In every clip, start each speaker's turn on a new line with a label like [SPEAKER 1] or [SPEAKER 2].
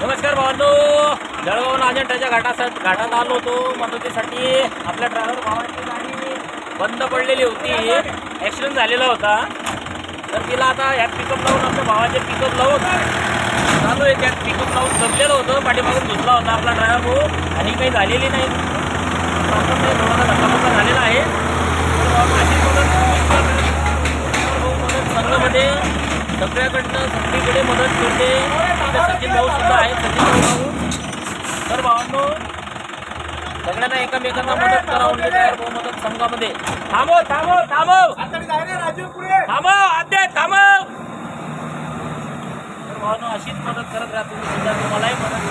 [SPEAKER 1] नमस्कार भावांनो. जळगाव अजंठाच्या घाटासाठी घाटात आलो होतो. मदतीसाठी आपल्या ड्रायव्हर भावाची गाडी बंद पडलेली होती. ॲक्सिडेंट झालेला होता. तर तिला आता ह्यात पिकअप लावून आपल्या भावाचे पिकअप लावून चालू आहे त्यात पिकअप लावून जमलेलं होतं. पाठीमागून घुसला होता आपला ड्रायव्हर भाऊ. आणि काही झालेली नाही. प्रॉब्लेम नाही थोडासा झालेला आहे तर भावांनो, अशी मदत भाऊ मदत संघामध्ये सगळ्याकडनं सगळीकडे मदत करते. सचिन भाऊ सुद्धा आहेत सचिन भाऊ. तर भावांनो सगळ्यांना एकमेकांना मदत करा ड्रायव्हर भाऊ मदत संघामध्ये. थांबव थांबव थांबव. थांबव आद्य थांबव. तर भावांनो अशीच मदत करत राहा तुम्ही सुद्धा. तुम्हालाही मदत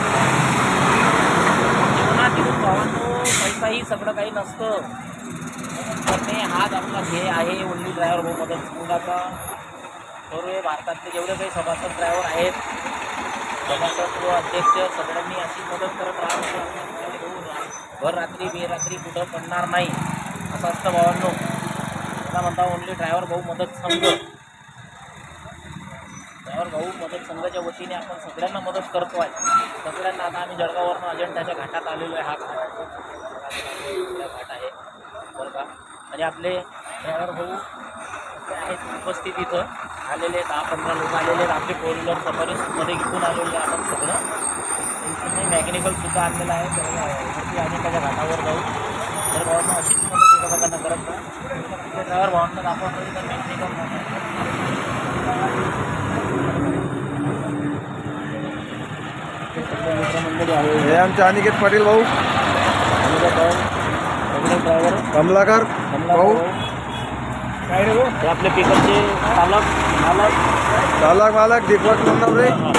[SPEAKER 1] जीवनात येऊन भावांनो पैसाही सगळं काही नसतं. करणे हाच आपला ध्येय आहे ओनली ड्रायव्हर भाऊ मदत संघाचा. सर्व हे भारतातले जेवढे काही सभासद ड्रायव्हर आहेत सभासद व अध्यक्ष सगळ्यांनी अशी मदत करत राहावं भर रात्री बेरात्री कुठं पडणार नाही असं असतं भावांनो. मला म्हणता ओनली ड्रायव्हर भाऊ मदत संघ. ड्रायव्हर भाऊ मदत संघाच्या वतीने आपण सगळ्यांना मदत करतो आहे सगळ्यांना आता आम्ही जळगाववरनं अजंठाच्या घाटात आलेलो आहे. हा घाट घाट आहे. बरं का? आणि आपले ड्रायव्हर भाऊ आहेत उपस्थित इथं आलेले दहा पंधरा लोक आलेले आहेत. आपले फोर व्हीलर सफारीमध्ये घेऊन आलेले आपण सगळं. त्यांनी मॅकॅनिकल सुद्धा आणलेलं आहे. तर आणि त्याच्या घाटावर जाऊ. तर भावांना अशीच मदत करत राहा ड्रायव्हर भावांना दाखवतो तर मॅकॅनिकल
[SPEAKER 2] हे आमचे अनिकेत पाटील भाऊ.
[SPEAKER 1] ड्रायव्हर
[SPEAKER 2] कमलाकर भाऊ.
[SPEAKER 1] हो? हे? आपले पिकअपचे चालक मालक.
[SPEAKER 2] चालक मालक दीपक नंदवरे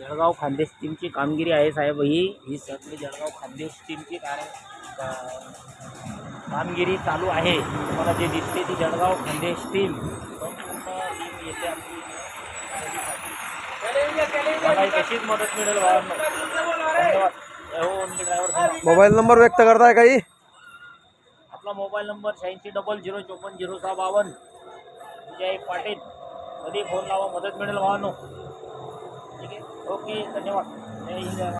[SPEAKER 1] जळगाव खानदेश टीमची कामगिरी आहे साहेब. ही ही सगळी जळगाव खानदेश टीमची कामगिरी चालू आहे. तुम्हाला जे दिसते ती जळगाव खानदेश टीम. टीम येते कशीच मदत मिळेल हो
[SPEAKER 2] मोबाईल नंबर व्यक्त करताय काही?
[SPEAKER 1] आपला मोबाईल नंबर शहाऐंशी डबल झिरो चोपन्न झिरो सहा बावन्न. विजय पाटील कधी फोन लावा मदत मिळेल भावांनो. ठीक आहे ओके धन्यवाद जय हिंद